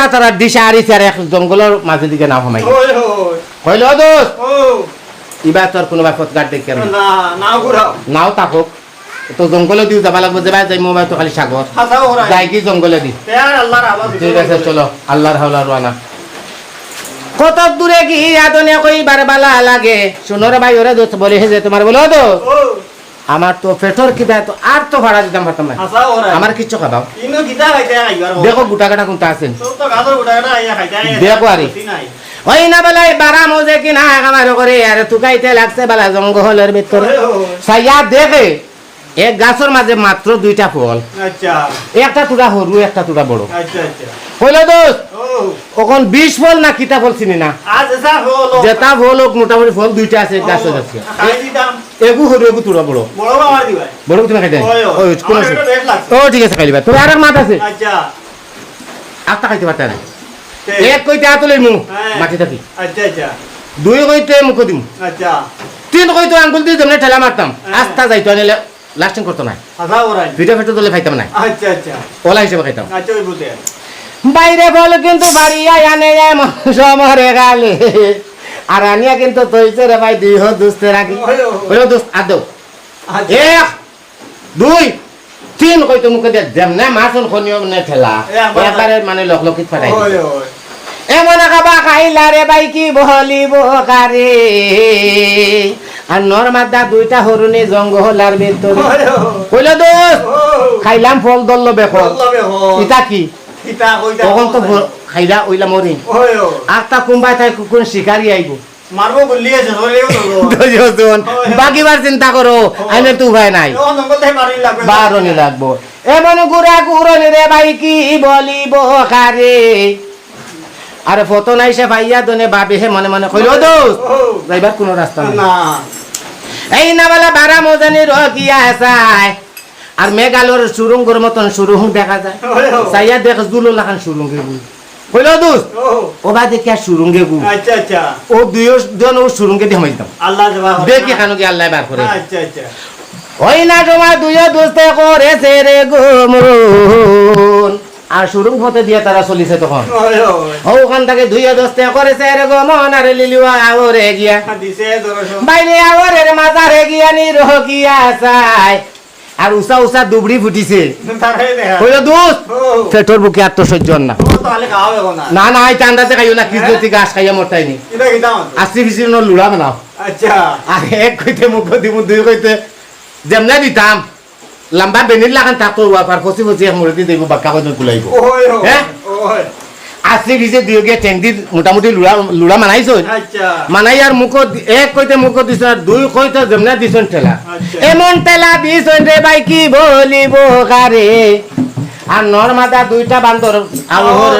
আত্মা তারা দিশা আরিছে আর এক জঙ্গলের মাঝে দিকে নাও হামাই। ওই ওই কইল দোষ ও। ইবা তোর কোনোবা ফটকার দেখে না। না না ঘুরাও। নাও থাকুক তো জঙ্গলে দিও যাবা লাগবো যাবা যাই মোবাইল তো খালি সাগর। ওরা যাই কি জঙ্গলে দি। ঠিক আছে চলো আল্লাহর হাওলা রানা। কত দূরে কি আদনে কই বার বালা লাগে। শুনোর ভাই ওরে দোস্ত বলে হে যে তোমার বলো ও। আমার তো পেটর কিবা তো আর তো ভাড়া দিতাম পারতাম না আমার কিচ্ছু খাবাও। দেখো গোটা কাটা কোনটা আছে। তো তো গাদর উঠাটা আইয়া খাইতে আইয়া দেখো আরে। ওই না বলে বারা মজে কি না আমার করে আর তুকাইতে লাগছে বালা জঙ্গলের ভিতরে। সাইয়া দেখে এক গাছের মাঝে মাত্র দুইটা ফল। আচ্ছা। একটা তুড়া সরু একটা তুড়া বড়। আচ্ছা আচ্ছা। কইল দোস্ত ও ওখন বিশ ফল না কিতা ফল চিনি না? যেটা ফল হোক মোটামুটি ফল দুইটা আছে গাছে গাছে বড় বড় আমার বড় তুমি আমার ঠিক আছে আচ্ছা। এক হ্যাঁ। থাকি আচ্ছা আচ্ছা। দুই দিম। যেমন ঠেলা আনিলে লাস্টিং করতো না। দুইটা ফেটো খাইতাম না। আচ্ছা আচ্ছা। ওলা হিসেবে খাইতাম। আচ্ছা ওই বুঝে বাইরে বল কিন্তু বাড়িয়া আনে যায় সমরে গালে। আর আনিয়া কিন্তু তৈছে রে ভাই দুই হোক দুস্তে রাখি। হইল দুস্ত আচ্ছা এক দুই তিন কইতো মুখে দিয়ে যেমনে মাছন খনিও মানে ঠেলা? একবারে মানে লক লকিত ফাটাই এমন খাবা খাইলা রে ভাই কি বলিব কারে আর নরমাদা দুইটা হরুনি জঙ্গলার ভিতরে ওই কইল দোস্ত খাইলাম ফল দল বেকর বললাবে হো ইটা কি? তখন তো খাইলা ওইলা মরি ওই ওই। আটটা কুম্বাই তাই কোন শিকারি আইব? মারবো বললি আছে ধরেও তো বাকিবার চিন্তা করো আইনে তো উপায় নাই। ও নম্বর থেকে মারি লাগবে। বারণি লাগবো। এমন গুড়া গুড়নি রে ভাই কি বলিব কারে? আরে ফটো নাই সে ভাইয়া দনে বাবে হে মনে মনে কইল দোস্ত যাইবার কোনো রাস্তা নাই। এই না বলে বারা মজানি রকিয়া চায় আর মেঘালয়ের সুরঙ্গর মতন সুরুং দেখা যায়। সাইয়া দেখ জুলো লাখান সুরঙ্গে কইল দোস্ত? ও। ওবা দেখি আর সুরঙ্গে গু। আচ্ছা আচ্ছা। ও দুইজন ও সুরঙ্গে দিয়ে মাইতাম আল্লাহ দেখি খানো কি আল্লাহ বার করে। আচ্ছা আচ্ছা। ওই না তোমার দুইও দোস্তে করেছে রে গুমরুন আর সুরুং হতে দিয়ে তারা চলিছে তখন। ওখান থেকে দুইও দোস্তে করেছে রে গমন আর লিলুয়া আওরে গিয়া। বাইরে আওরের মাজারে গিয়া নি রহিয়া চাই আর উষা উষা দুবড়ি ফুটিছে। দোস্ত ও। পেটর বুকে না। ও তাহলে খাওয়াবে কোনা না। না এই চান্দাতে খাইও না কিছু গাছ খাইয়া মরতাইনি কিতা কিতা আশি বিশি লুড়া বানাও। আচ্ছা। আর এক কইতে মুখ দিব দুই কইতে যেমনে দিতাম লম্বা বেনির লাগান তাকো ওয়াপার ফসি ফসি মুরতি দিব বাক্কা কইতে কুলাইব। হ্যাঁ? ওই দিছে দুয়োগে দুই গে টেং দি মোটামুটি লুৰা লুৰা মানাইছ আচ্ছা। মানাই আর মুখ এক কইতে মুখ দিছ আর দুই কইতে যেমনে দিছন ঠেলা। আচ্ছা। এমন ঠেলা দিছন রে ভাই কি বলিব কারে আর নর মাদা দুইটা বান্দর আবহর।